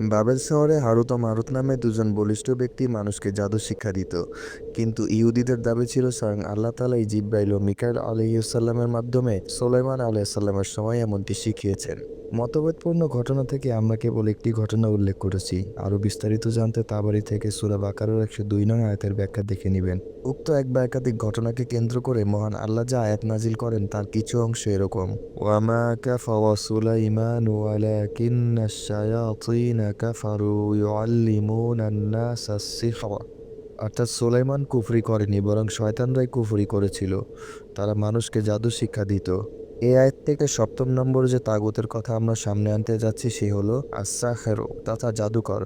Bubble শহরে হারুত মারুত নামে দুজন বলিষ্ঠ ব্যক্তি মানুষকে জাদু শিক্ষা দিত। কিন্তু ইহুদিদের দাবি ছিল স্বয়ং আল্লাহ তালা ইজিব্রাইল জিব্রাইল ও মিকাইল আলহিউসাল্লামের মাধ্যমে সোলাইমান আলাইসাল্লামের সময় এমনটি শিখিয়েছেন। মতভেদপূর্ণ ঘটনা থেকে আমরা কেবল একটি ঘটনা উল্লেখ করেছি। আরও বিস্তারিত জানতে তাবারি থেকে সুরা বাকারের একশো দুই নং আয়াতের ব্যাখ্যা দেখে নেবেন। উক্ত এক বা একাধিক ঘটনাকে কেন্দ্র করে মহান আল্লাহ যা আয়াত নাজিল করেন তার কিছু অংশ এরকম। অর্থাৎ সুলাইমান কুফরি করেনি, বরং শয়তানরাই কুফরি করেছিল। তারা মানুষকে জাদু শিক্ষা দিত। এই আয়াত থেকে সপ্তম নম্বর যে তাগুতের কথা আমরা সামনে আনতে যাচ্ছি, সে হলো আসাহেরো তথা জাদুকর।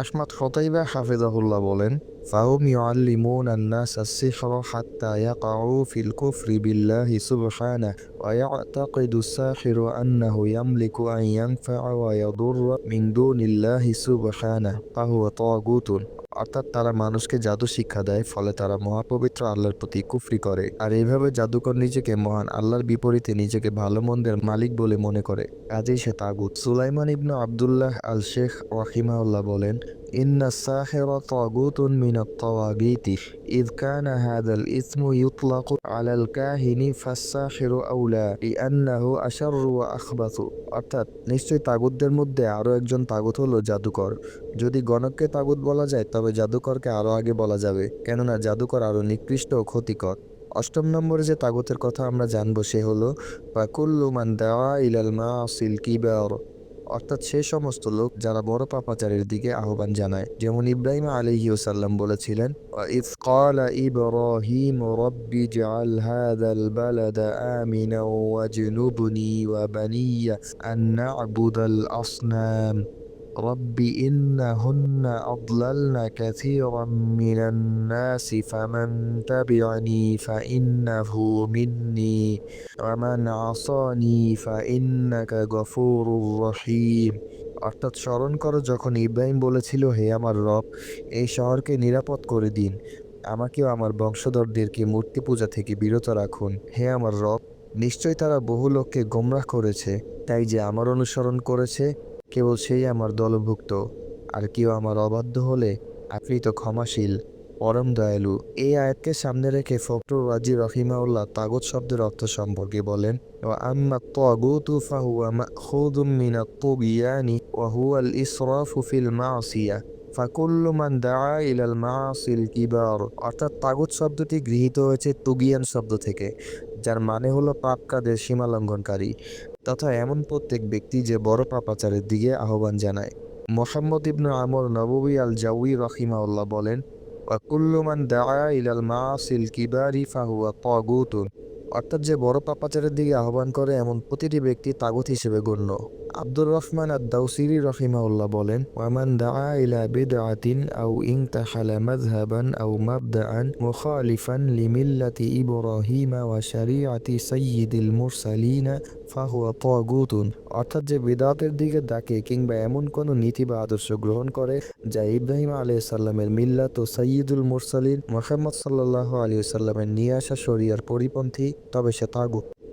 আহমাদ খতাইবা হাফিজাহুল্লাহ বলেন, ফাহুম ইউআল্লিমুন আন্নাস আস-সিহরা হাত্তা ইয়াকাউ ফিল কুফরি বিল্লাহি সুবহানাহু ওয়া ইয়াতাকিদু আস-সাহিরু আন্নাহু ইয়ামলিকু আন ইয়ানফা'a ওয়া ইয়াদুররা মিন দুনিল্লাহি সুবহানাহু ফাহুয়া তাগুতুন। অর্থাৎ তারা মানুষকে জাদু শিক্ষা দেয়, ফলে তারা মহাপবিত্র আল্লাহর প্রতি কুফরি করে। আর এইভাবে জাদুকর নিজেকে মহান, আল্লাহর বিপরীতে নিজেকে ভালো মন্দের মালিক বলে মনে করে। কাজেই সে তাগুত। সুলাইমান ইবনু আবদুল্লাহ আল শেখ ওয়াহিমাউল্লাহ বলেন إن الساحر طاغوت من الطواغيت إذ كان هذا الإثم يطلق على الكاهن فالساحر أولى لأنه أشر وأخبث অর্থাৎ নিশ্চয়ই তাগুতদের মধ্যে আরও একজন তাগুত হলো জাদুকর যদি গণককে তাগুত বলা যায় তবে জাদুকরকে আরও আগে বলা যাবে কেননা জাদুকর আরও নিকৃষ্ট ও ক্ষতিকর অষ্টম নম্বরে যে তাগুতের কথা আমরা জানবো সে হলো ফাকুল্লু মান দেওয়া ইলাল মা সিল কিবার অর্থাৎ সে সমস্ত লোক যারা বড় পাপাচারের দিকে আহ্বান জানায় যেমন ইব্রাহিম আলিহিউসাল্লাম বলেছিলেন ইফ قال إبراهيم رب اجعل هذا البلد آمنا واجنبني وبني أن نعبد الأصنام رب إنهن أضللن كثيرا من الناس فمن تبعني فإنه مني ومن عصاني فإنك غفور رحيم অর্থাৎ স্মরণ করো যখন ইব্রাহিম বলেছিল হে আমার রব এই শহরকে নিরাপদ করে দিন আমাকেও আমার বংশধরদেরকে মূর্তি পূজা থেকে বিরত রাখুন হে আমার রব নিশ্চয় তারা বহু লোককে গোমরাহ করেছে তাই যে আমার অনুসরণ করেছে কেবল সেই আমার দলভুক্ত, আর কেউ আমার অবাধ্য হলে আপনি তো ক্ষমাশীল, পরম দয়ালু। এই আয়াতকে সামনে রেখে ফখরুল রাজি রহিমাউল্লাহ তাগত শব্দের অর্থ সম্পর্কে বলেন আম্মা ওয়া হুয়াল ফিল মাসিয়া। মান দাআ ইলাল মাআসিল কিবার। অর্থাৎ তাগুত শব্দটি গৃহীত হয়েছে তুগিয়ান শব্দ থেকে, যার মানে হলো পাপ কাজের সীমা লঙ্ঘনকারী, তথা এমন প্রত্যেক ব্যক্তি যে বড় পাপাচারের দিকে আহ্বান জানায়। মোহাম্মদ ইবনু আমর নববী আল জাউই রহিমাউল্লাহ বলেন ওয়াকুল্লু মান দাআ ইলাল মাআসিল কিবারি ফাহুয়া তাগুতুন। অর্থাৎ যে বড় পাপাচারের দিকে আহ্বান করে, এমন প্রতিটি ব্যক্তি তাগুত হিসেবে গণ্য। আব্দুর রহমান আদ দাউসিরি রহিমাউল্লাহ বলেন, ওয়ামান দাআ ইলা বিদআতিন আও ইনতাহালা মাযহাবান আও মাবদাআন মুখালিফান লিমিল্লাতি ইব্রাহিমা ওয়া শারিআতি সাইয়্যিদিল মুরসালিনা ফাহুয়া তাগুতুন। অর্থাৎ যে বিদাতের দিকে ডাকে কিংবা এমন কোনো নীতি বা আদর্শ গ্রহণ করে যা ইব্রাহিম আলাইহিস সাল্লামের মিল্লাত ও সাইয়্যিদুল মুরসালিন মুহাম্মদ সাল্লাল্লাহু আলাইহি সাল্লামের নিয়ে আসা শরিয়ার পরিপন্থী, তবে সে তাগুত।